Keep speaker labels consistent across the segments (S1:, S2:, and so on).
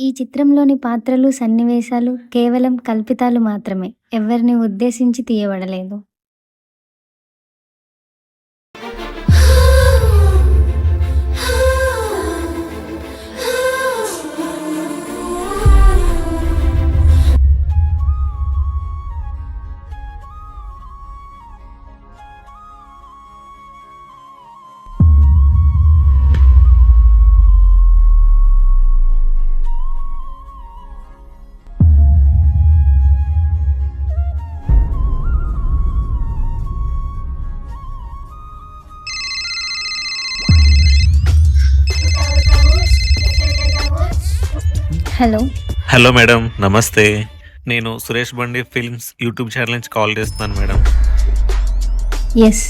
S1: ఈ చిత్రంలోని పాత్రలు, సన్నివేశాలు కేవలం కల్పితాలు మాత్రమే. ఎవ్వరిని ఉద్దేశించి తీయబడలేదు. హలో.
S2: హలో మేడం నమస్తే. నేను Suresh Bandi films YouTube channel నుంచి కాల్ చేస్తున్నాను madam.
S1: Yes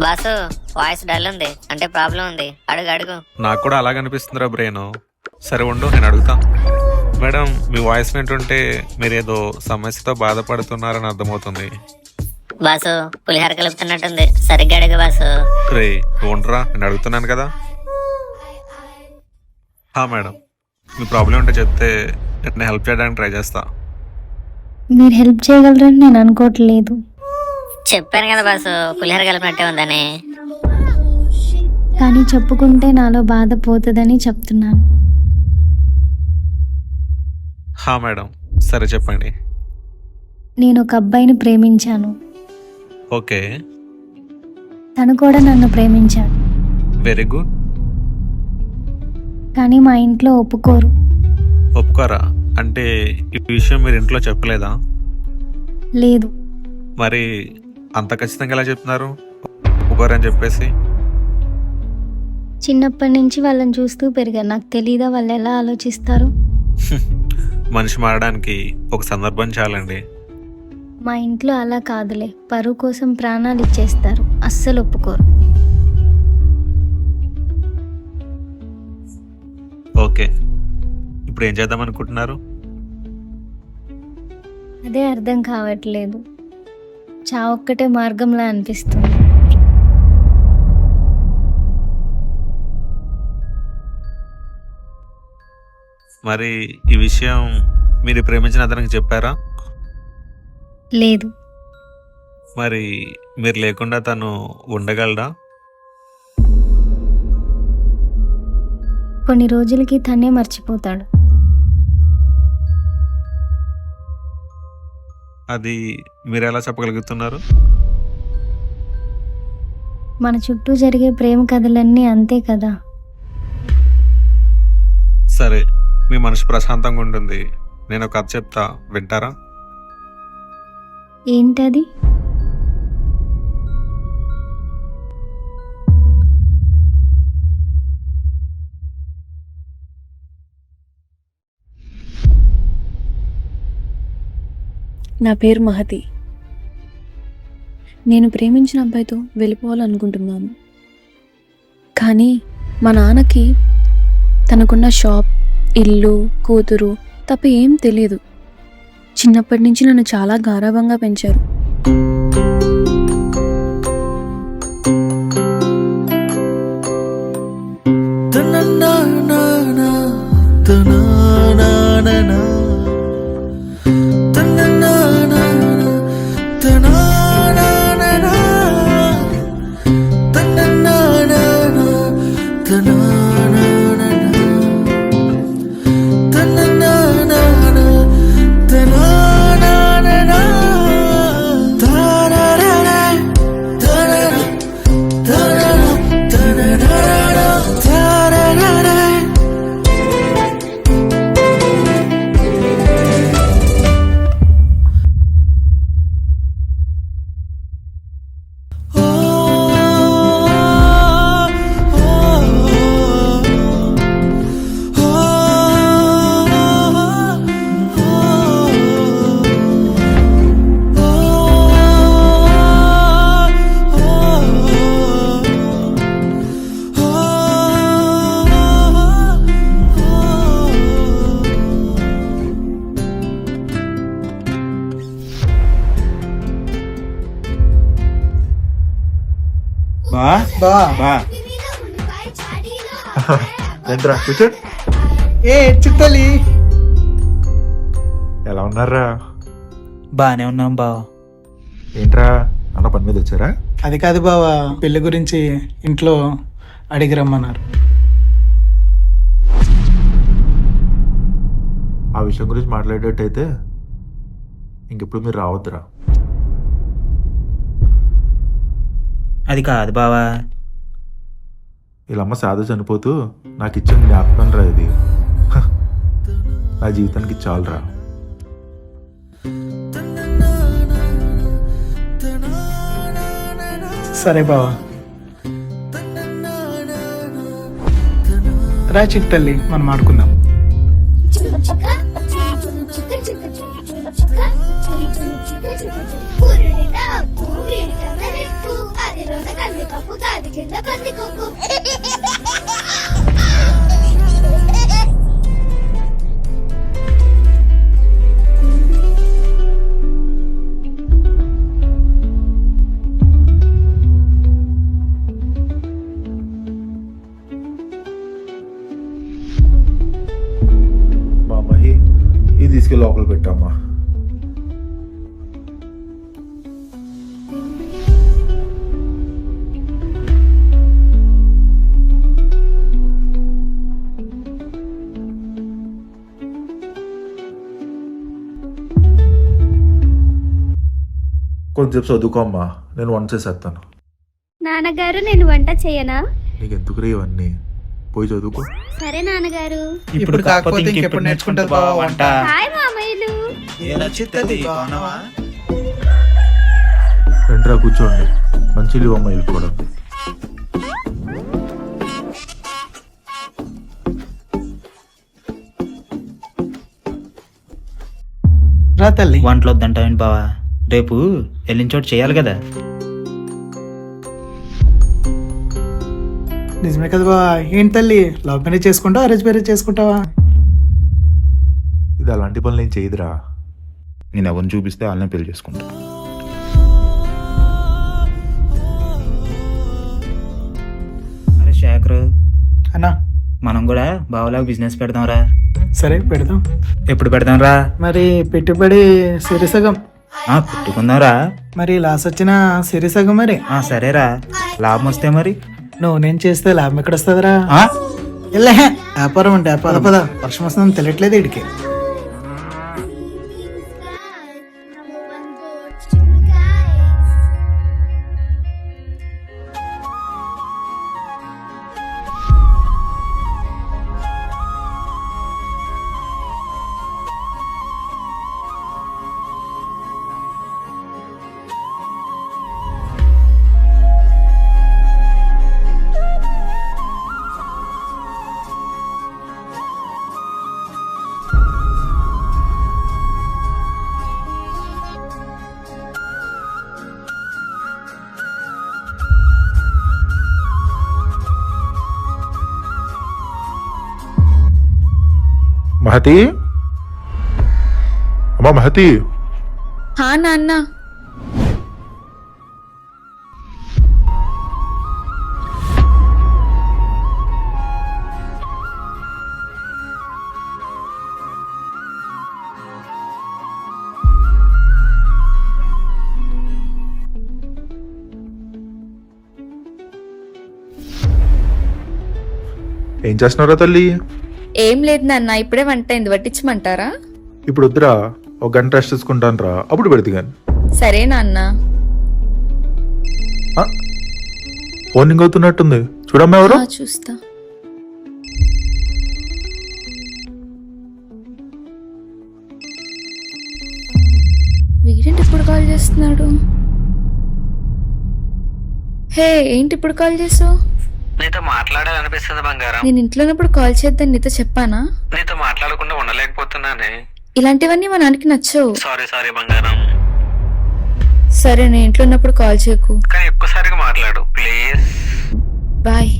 S3: boss voice dull ఉంది. అంటే ప్రాబ్లం ఉంది. అడుగు అడుగు.
S2: నాకు కూడా అలాగ అనిపిస్తుందిరా బ్రెయిన్. సరే ఉండు నేను అడుగుతా. మేడం మీ వాయిస్ వింటుంటే మీరు ఏదో సమస్యతో బాధపడుతున్నారని అర్థమవుతుంది.
S3: బాసు పులిహోర కలుపుతున్నట్టుంది. సరిగ్గా అడుగు బాసు
S2: రే ఉండరా నేను అడుగుతున్నాను కదా. హా మేడం. మీ ప్రాబ్లం ఉంటే చెప్తే నేను హెల్ప్ చేయడానికి ట్రై చేస్తా
S1: మీరు హెల్ప్ చేయగలరని నేను అనుకోవట్లేదు.
S3: చెప్పాను కదా బాసు పులిహోర కలిపినట్టే ఉందని
S1: కానీ చెప్పుకుంటే నాలో బాధ పోతుందని చెప్తున్నాను.
S2: హా మేడం సరే చెప్పండి
S1: నేను ఒక అబ్బాయిని ప్రేమించాను.
S2: ఓకే
S1: తను కూడా నన్ను ప్రేమించాడు.
S2: వెరీ గుడ్
S1: కానీ మా ఇంట్లో ఒప్పుకోరు.
S2: ఒప్పుకోరా అంటే ఈ విషయం మీరు ఇంట్లో చెప్పలేదా
S1: లేదు.
S2: మరి అంత ఖచ్చితంగా ఎలా చెప్తున్నారు ఒప్పుకోరని చెప్పేసి
S1: చిన్నప్పటి నుంచి వాళ్ళని చూస్తూ పెరిగాను. నాకు తెలీదా వాళ్ళు ఎలా ఆలోచిస్తారో?
S2: మనిషి మారడానికి ఒక సందర్భం చాలండి
S1: మా ఇంట్లో అలా కాదులే. పరువు కోసం ప్రాణాలు ఇచ్చేస్తారు. అస్సలు ఒప్పుకోరు.
S2: ఓకే ఇప్పుడు ఏం చేద్దాం అనుకుంటున్నారు
S1: అదే అర్థం కావట్లేదు. చావొక్కటే మార్గంలా అనిపిస్తుంది.
S2: మరి ఈ విషయం మీరు ప్రేమించిన అతనికి చెప్పారా
S1: లేదు.
S2: మరి మీరు లేకుండా తను ఉండగలడా
S1: కొన్ని రోజులకి తనే మర్చిపోతాడు.
S2: అది మీరు ఎలా చెప్పగలుగుతున్నారు
S1: మన చుట్టూ జరిగే ప్రేమ కథలన్నీ అంతే కదా.
S2: సరే మీ మనసు ప్రశాంతంగా ఉంటుంది నేను ఒక కథ చెప్తా వింటారా
S1: ఏంటది?
S4: నా పేరు మహతి. నేను ప్రేమించిన అబ్బాయితో వెళ్ళిపోవాలనుకుంటున్నాను. కానీ మా నాన్నకి తనకున్న షాప్ ఇల్లు కూతురు తప్ప ఏం తెలియదు. చిన్నప్పటి నుంచి నన్ను చాలా గారాభంగా పెంచారు.
S5: బా.
S6: బా.
S5: బా.
S6: కూర్చో. ఏ
S5: ఎలా ఉన్నారా?
S7: బాగానే ఉన్నాం బావ
S5: ఏంట్రా అన్న పని మీద వచ్చారా?
S6: అది కాదు బావా పెళ్ళి గురించి ఇంట్లో అడిగి రమ్మన్నారు.
S5: ఆ విషయం గురించి మాట్లాడేటట్టయితే ఇంకెప్పుడు మీరు రావద్దురా.
S7: అది కాదు బావా.
S5: వీళ్ళమ్మ సాధు చనిపోతూ నాకు ఇచ్చిన జ్ఞాపకం రా ఇది. హ, నా జీవితానికి చాలురా.
S6: సరే బావా. రా చిట్టల్లి మనం ఆడుకుందాం.
S5: మా అమ్మాయి ఇది తీసుకెళ్ళి లోపల పెట్టమ్మా కొంచెం చదువుకోమ్మా నేను వంట చేసేస్తాను
S8: నాన్నగారు నేను వంట చేయనా?
S5: నీకు ఎందుకు ఇవన్నీ? పోయి చదువుకో.
S8: సరే నాన్నగారు.
S6: ఇప్పుడు కాకపోతే ఇంకెప్పుడు నేర్చుకుంటుంది బావా వంట?
S8: హాయ్ మామయ్యలు.
S5: రండిరా కూర్చోండి. మంచి అమ్మ వెళ్ళిపోవడం
S6: రా తల్లి.
S7: వంటలు వద్దంటావేంటి బావా? రేపు వెళ్ళిన చోటు చేయాలి కదా.
S6: నిజమే కదా ఏంటి తల్లి? లవ్ మ్యారేజ్ చేసుకుంటావా అరేంజ్ మ్యారేజ్ చేసుకుంటావా?
S5: ఇది అలాంటి పనులు ఏం చేయదురా.
S9: నేను ఎవరిని చూపిస్తే వాళ్ళని పెళ్ళి చేసుకుంటా.
S7: అరే శేఖర్
S6: అన్నా.
S7: మనం కూడా బావలాగా బిజినెస్ పెడదాంరా.
S6: సరే పెడదాం.
S7: ఎప్పుడు పెడదాంరా?
S6: మరి పెట్టుబడి సిరిసగం
S7: ఆ
S6: మరి లాస్ వచ్చిన సిరిసగం మరి.
S7: ఆ సరేరా. లాభం వస్తే మరి?
S6: నువ్వు నేను చేస్తే లాభం ఎక్కడ వస్తుందిరా
S7: ఆ?
S6: వెళ్ళే వ్యాపారం అంటే పద పద. వర్షం వస్తుందని తెలియట్లేదు ఇడికి.
S5: మహతి? అమ్మా మహతి.
S10: హా నాన్న.
S5: ఏం చేస్తున్నారా తల్లి?
S10: ఏం లేదు నాన్న ఇప్పుడే వంట అయింది పట్టించమంటారా
S5: ఇప్పుడు వద్దురా ఒక గంట రెస్ట్ తీసుకుంటాను రా అప్పుడు పెడితే కానీ
S10: సరే నాన్న.
S5: ఫోన్ ఇంక అవుతున్నట్టుంది. చూడమ్మా ఎవరు?
S10: ఆ, చూస్తా. వీడేంటి ఇప్పుడు కాల్ చేస్తున్నాడు? హే ఏంటి ఇప్పుడు కాల్ చేసావు?
S11: నీతో మాట్లాడాలనిపిస్తుంది బంగారం.
S10: నేను ఇంట్లో ఉన్నప్పుడు కాల్ చేద్దాం నీతో చెప్పానా?
S11: నీతో మాట్లాడకుండా ఉండలేకపోతున్నానే.
S10: ఇలాంటివన్నీ మా నాన్నకి నచ్చవు.
S11: సారీ సారీ బంగారం.
S10: సరే నేను ఇంట్లో ఉన్నప్పుడు కాల్ చేయకు.
S11: కానీ ఎక్కువసారిగా మాట్లాడు ప్లీజ్.
S10: బాయ్.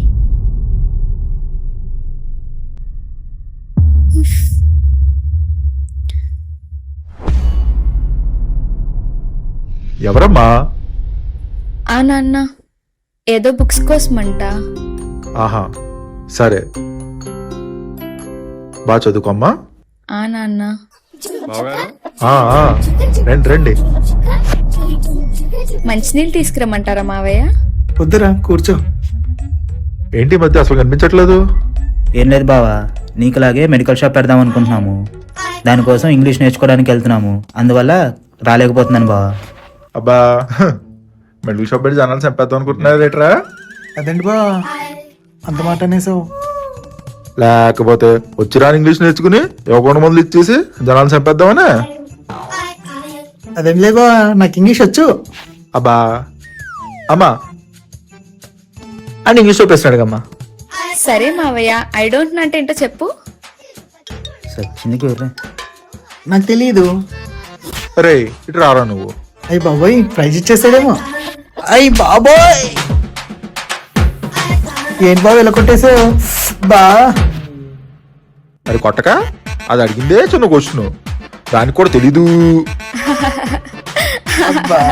S5: ఎవరమ్మా?
S10: ఆ నాన్న ఏదో బుక్స్ కోసమంట.
S5: ఆహా సరే. బాగా చదువుకోమ్మా.
S10: ఆ నాన్న.
S5: రండి రండి.
S10: మంచినీళ్ళు తీసుకురమ్మంటారా మావయ్య?
S6: వద్దురా కూర్చో.
S5: ఏంటి మధ్య అసలు కనిపించట్లేదు?
S7: ఏం లేదు బావా నీకులాగే మెడికల్ షాప్ పెడదాం అనుకుంటున్నాము. దానికోసం ఇంగ్లీష్ నేర్చుకోవడానికి వెళ్తున్నాము. అందువల్ల రాలేకపోతున్నాను బావా.
S5: అబ్బా మెడికల్ షాప్ పెట్టి జనాలు చంపేద్దాం అనుకుంటున్నారు రేట్రా
S6: అదేంటి బా అంత మాట అనేసావు.
S5: లేకపోతే వచ్చిరా ఇంగ్లీష్ నేర్చుకుని ఇవ్వకుండా మందులు ఇచ్చేసి జనాలు చంపేద్దామనే?
S6: అదేం లేబా నాకు ఇంగ్లీష్ వచ్చు.
S5: అబ్బా అమ్మా. అని ఇంగ్లీష్ చూపిస్తున్నాడు అమ్మా
S10: సరే మావయ్య ఐ డోంట్ నో అంటే ఏంటో చెప్పు.
S7: సచ్చింది గొర్రె.
S6: నాకు తెలియదు
S5: అరే ఇటు రారా నువ్వు.
S6: అయ్యి బాబోయ్ ప్రైజ్ ఇచ్చేసాడేమో. అయ్యి బాబోయ్. ఏంటి బాబు ఇలా కొట్టేసావు బా.
S5: మరి కొట్టక? అది అడిగిందే చిన్న క్వశ్చన్ దానికి కూడా తెలీదు.
S6: అబ్బా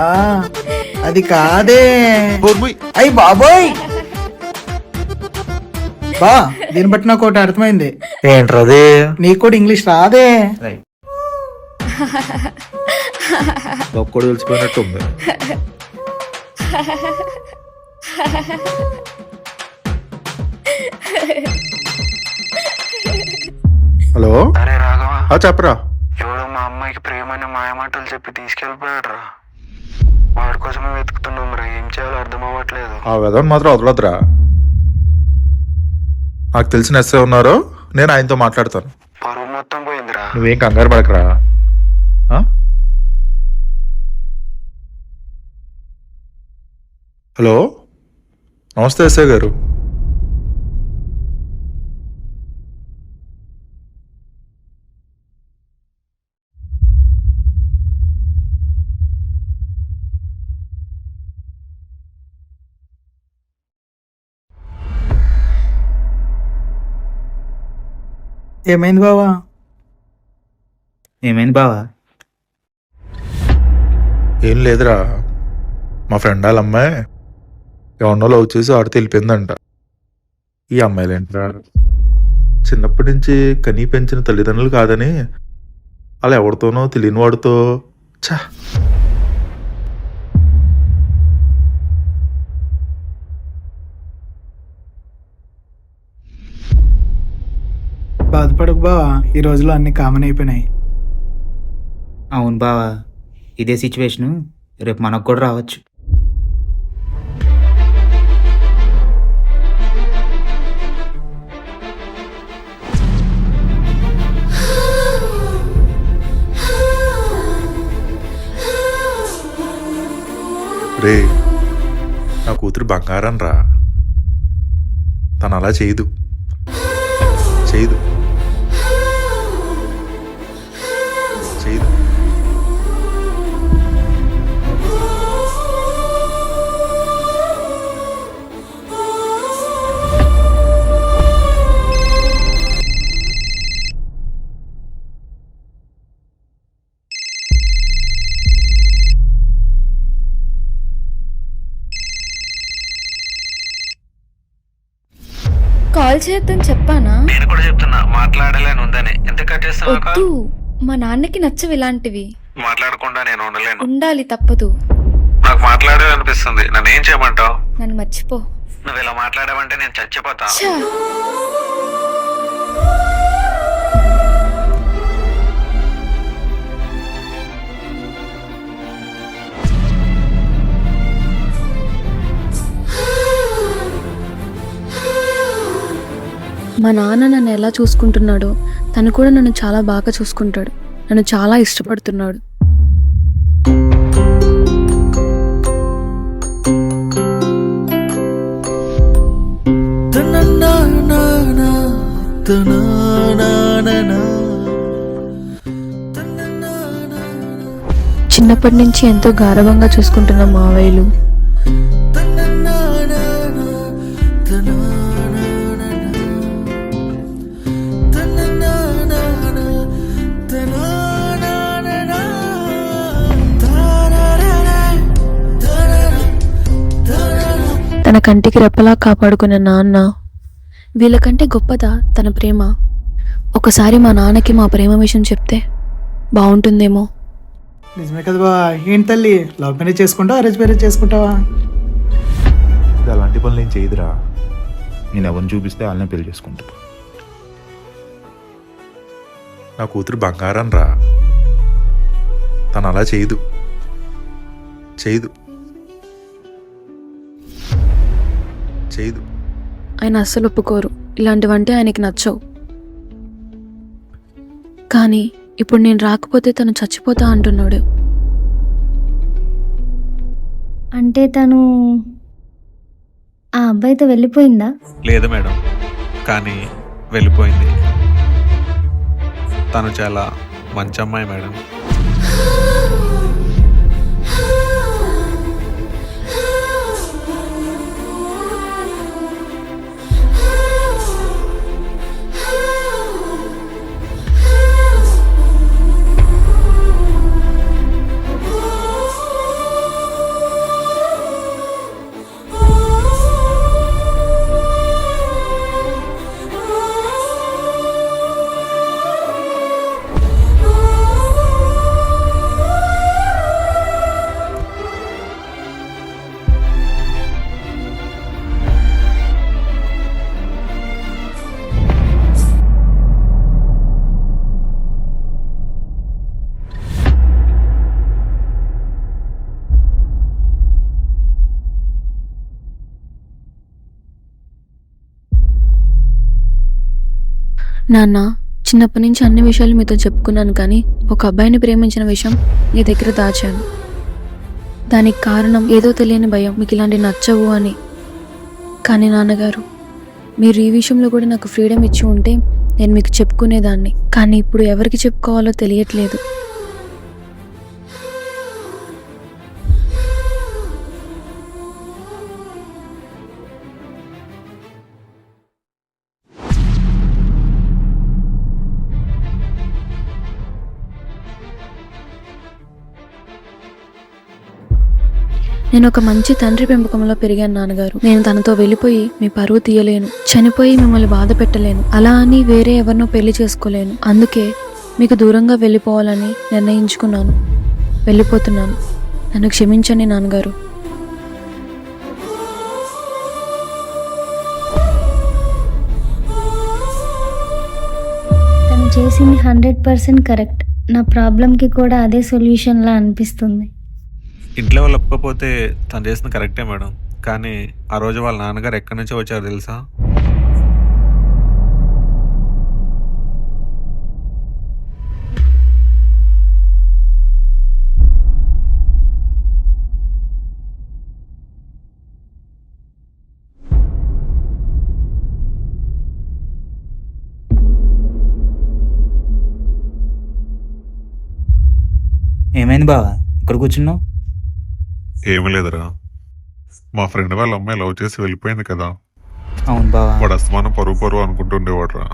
S6: అది కాదే. అయ్యి బాబోయ్. బా దీన్ని బట్టి నాకు ఒకటి అర్థమైంది.
S5: ఏంట్రది?
S6: నీకు కూడా ఇంగ్లీష్ రాదే.
S7: రైట్.
S5: బాబు కూడా తెలిసిపోయినట్టు ఉంది. హలో?
S12: అరే రాఘవ.
S5: ఆ చెప్పరా.
S12: ఎవడో మా అమ్మాయికి ప్రేమని మాయమాటలు చెప్పి తీసుకెళ్ళిపోయాడు రా వాడి కోసమే వెతుకుతున్నాం రా. ఏం చేయాలో అర్థం అవ్వట్లేదు.
S5: ఆ వెదవని మాత్రం వదలదురా నాకు తెలిసిన ఎస్ఏ ఉన్నారు. నేను ఆయనతో మాట్లాడతాను.
S12: పరువు మొత్తం పోయిందిరా.
S5: నువ్వేం కంగారు పడకరా. ఆ? హలో? నమస్తే ఎస్ఐ గారు.
S6: ఏమైంది బావా?
S7: ఏమైంది బావా?
S5: ఏం లేదురా. మా ఫ్రెండ్ వాళ్ళ అమ్మాయి ఎవరినో లవ్ చేసి ఆడితే వెళ్ళిపోయిందంట. ఈ అమ్మాయిలేంట్రా చిన్నప్పటి నుంచి కనీ పెంచిన తల్లిదండ్రులు కాదని అలా ఎవరితోనో తెలియని వాడితో ఛా!
S6: బాధపడకు బావా. ఈ రోజులో అన్ని కామన్ అయిపోయినాయి.
S7: అవును బావా. ఇదే సిచ్యువేషను రేపు మనకు కూడా రావచ్చు.
S5: రే నా కూతురు బంగారం రా తను అలా చేయదు చేయదు.
S10: కాల్ చేయొద్దని చెప్పానా?
S12: నేను కూడా చెప్తున్నా మాట్లాడలేను ఉందని. ఎంత కట్టేస్తాను
S10: వద్దు. మా నాన్నకి నచ్చవు ఇలాంటివి.
S11: మాట్లాడకుండా నేను ఉండలేను.
S10: ఉండాలి తప్పదు.
S11: నాకు మాట్లాడే అనిపిస్తుంది. నన్ను ఏం చేయమంటావు?
S10: నన్ను మర్చిపో.
S11: నువ్వు ఇలా మాట్లాడావంటే నేను చచ్చిపోతా.
S10: ఛా!
S4: మా నాన్న నన్ను ఎలా చూసుకుంటున్నాడో తను కూడా నన్ను చాలా బాగా చూసుకుంటాడు. నన్ను చాలా ఇష్టపడుతున్నాడు. చిన్నప్పటి నుంచి ఎంతో గారవంగా చూసుకుంటున్న మావయ్యలు కంటికి రెప్పలా కాపాడుకున్న నాన్న. వీళ్ళకంటే గొప్పదా తన ప్రేమ? ఒకసారి మా నాన్నకి మా ప్రేమ విషయం చెప్తే బాగుంటుందేమో
S6: నిజమే కదా బా ఏంటి తల్లి? లవ్ మ్యారేజ్ చేసుకుంటావా అరేంజ్ మ్యారేజ్ చేసుకుంటావా?
S9: ఇది అలాంటి పనులు ఏం చేయదురా. నేను ఎవరిని చూపిస్తే వాళ్ళనే పెళ్ళి చేసుకుంటా.
S5: నా కూతురు బంగారం రా తను అలా చేయదు. చేయదు. చేయదు.
S4: ఆయన అస్సలు ఒప్పుకోరు. ఇలాంటివంటే ఆయనకి నచ్చవు. కానీ ఇప్పుడు నేను రాకపోతే తను చచ్చిపోతా అంటున్నాడు.
S1: అంటే తను ఆ అబ్బాయితో వెళ్ళిపోయిందా?
S11: లేదు మేడం. కానీ వెళ్ళిపోయింది. తను చాలా మంచి అమ్మాయి మేడం.
S4: నాన్న చిన్నప్పటి నుంచి అన్ని విషయాలు మీతో చెప్పుకున్నాను కానీ ఒక అబ్బాయిని ప్రేమించిన విషయం మీ దగ్గర దాచాను. దానికి కారణం ఏదో తెలియని భయం మీకు ఇలాంటి నచ్చవు అని. కానీ నాన్నగారు మీరు ఈ విషయంలో కూడా నాకు ఫ్రీడమ్ ఇచ్చి ఉంటే నేను మీకు చెప్పుకునేదాన్ని. కానీ ఇప్పుడు ఎవరికి చెప్పుకోవాలో తెలియట్లేదు. నేను ఒక మంచి తండ్రి పెంపకంలో పెరిగాను నాన్నగారు. నేను తనతో వెళ్ళిపోయి మీ పరువు తీయలేను చనిపోయి మిమ్మల్ని బాధ పెట్టలేను. అలా అని వేరే ఎవరినో పెళ్ళి చేసుకోలేను. అందుకే మీకు దూరంగా వెళ్ళిపోవాలని నిర్ణయించుకున్నాను. వెళ్ళిపోతున్నాను. నన్ను క్షమించండి నాన్నగారు.
S1: తను చేసింది హండ్రెడ్ పర్సెంట్ కరెక్ట్. నా ప్రాబ్లంకి కూడా అదే సొల్యూషన్లా అనిపిస్తుంది.
S11: ఇంట్లో వాళ్ళు ఒప్పుకోకపోతే తను చేసిన కరెక్టే మేడం. కానీ ఆ రోజు వాళ్ళ నాన్నగారు ఎక్కడి నుంచో వచ్చారు తెలుసా?
S7: ఏమైంది బావా? ఇక్కడ కూర్చున్నావు?
S11: ఏమీ లేదురా. మా ఫ్రెండ్ వాళ్ళ అమ్మాయి లవ్ చేసి వెళ్ళిపోయింది కదా.
S7: అవును బావా.
S11: వాడు అస్తమానం పరువు పరువు అనుకుంటుండేవాడు రా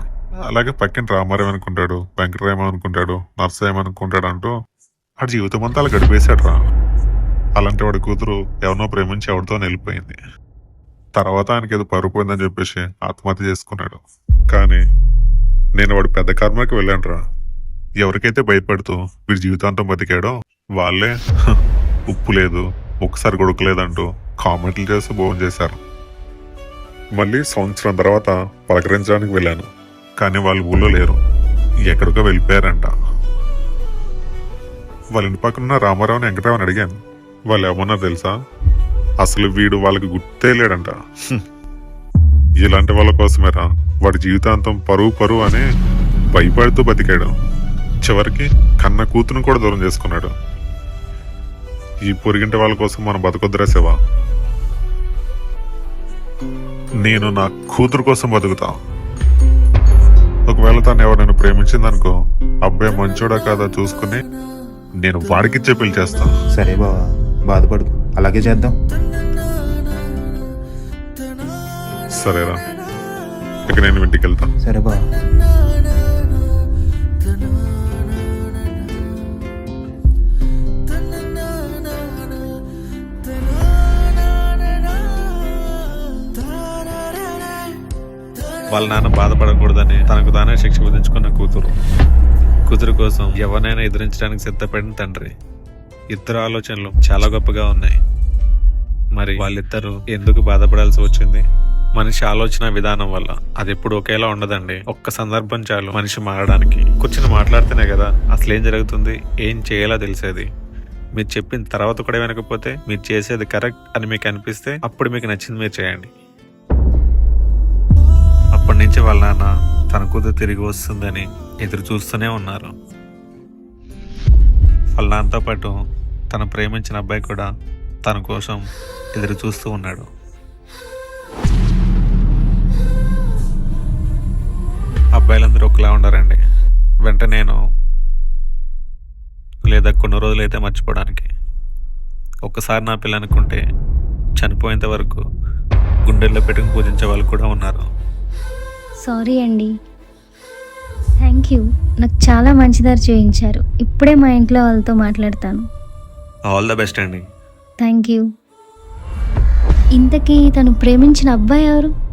S11: అలాగే పక్కన రామారావు అనుకుంటాడు వెంకటరామ అనుకుంటాడు నర్సయ్య అనుకుంటాడు అంటూ ఆ జీవితం అంతా అలా గడిపేశాడు రా అలాంటి వాడి కూతురు ఎవరినో ప్రేమించి ఎవరితో వెళ్ళిపోయింది. తర్వాత ఆయనకి ఏదో పరువు పోయిందని చెప్పేసి ఆత్మహత్య చేసుకున్నాడు. కానీ నేను వాడి పెద్ద కర్మకి వెళ్ళాను రా ఎవరికైతే భయపడుతూ వీడి జీవితాంతం బతికాడో వాళ్ళే "హ, ఉప్పు లేదు ఒకసారి కొడుకులేదంటూ కామెంట్లు చేసి భోజనం చేశారు. మళ్ళీ సంవత్సరం తర్వాత పలకరించడానికి వెళ్ళాను కానీ వాళ్ళు ఊళ్ళో లేరు. ఎక్కడికో వెళ్ళిపోయారంట. వాళ్ళ ఇంటి పక్కన ఉన్న రామారావుని వెంకటరావుని అడిగాను. వాళ్ళు ఏమన్నారు తెలుసా? అసలు వీడు వాళ్ళకి గుర్తే లేడంట. ఇలాంటి వాళ్ళ కోసమేరా వాడి జీవితాంతం పరువు పరువు అని భయపడుతూ బతికాడు. చివరికి కన్న కూతురు కూడా దూరం చేసుకున్నాడు. ఈ పొరిగింటి వాళ్ళ కోసం మనం బతకొద్దురా శివ. నేను నా కూతురు కోసం బతుకుతా. ఒకవేళ తను ఎవరైనా ప్రేమించిందనుకో అబ్బాయి మంచోడా కాదా చూసుకుని నేను వాడికిచ్చే పెళ్ళి చేస్తా.
S7: సరే బావా బాధపడు అలాగే చేద్దాం.
S11: సరేరా. ఇక నేను ఇంటికి వెళ్తా.
S7: సరే బావా.
S11: వాళ్ళ నాన్న బాధపడకూడదని తనకు తానే శిక్ష విధించుకున్న కూతురు.
S2: కూతురు కోసం ఎవరినైనా ఎదిరించడానికి సిద్ధపడిన తండ్రి. ఇద్దరు ఆలోచనలు చాలా గొప్పగా ఉన్నాయి. మరి వాళ్ళిద్దరూ ఎందుకు బాధపడాల్సి వచ్చింది? మనిషి ఆలోచన విధానం వల్ల అది ఎప్పుడు ఒకేలా ఉండదండి. ఒక్క సందర్భం చాలు మనిషి మారడానికి. కూర్చుని మాట్లాడితేనే కదా అసలు ఏం జరుగుతుంది? ఏం చేయాలో తెలిసేది. మీరు చెప్పిన తర్వాత కూడా వినకపోతే మీరు చేసేది కరెక్ట్ అని మీకు అనిపిస్తే అప్పుడు మీకు నచ్చింది మీరు చేయండి. అప్పటి నుంచి వాళ్ళ నాన్న తన కూతురు తిరిగి వస్తుందని ఎదురు చూస్తూనే ఉన్నారు. వాళ్ళ నాన్నతో పాటు తను ప్రేమించిన అబ్బాయి కూడా తన కోసం ఎదురు చూస్తూ ఉన్నాడు. అబ్బాయిలందరూ ఒకలా ఉండరండి. వెంట నేను లేదా కొన్ని రోజులైతే మర్చిపోవడానికి. ఒక్కసారి నా పిల్లనుకుంటే చనిపోయేంత వరకు గుండెల్లో పెట్టుకుని పూజించే వాళ్ళు కూడా ఉన్నారు.
S1: సారీ అండి. థ్యాంక్ యూ నాకు చాలా మంచి దారి చూపించారు. ఇప్పుడే మా ఇంట్లో వాళ్ళతో మాట్లాడతాను.
S2: ఆల్ ద బెస్ట్ అండి.
S1: థ్యాంక్ యూ ఇంతకీ తను ప్రేమించిన అబ్బాయి ఎవరు?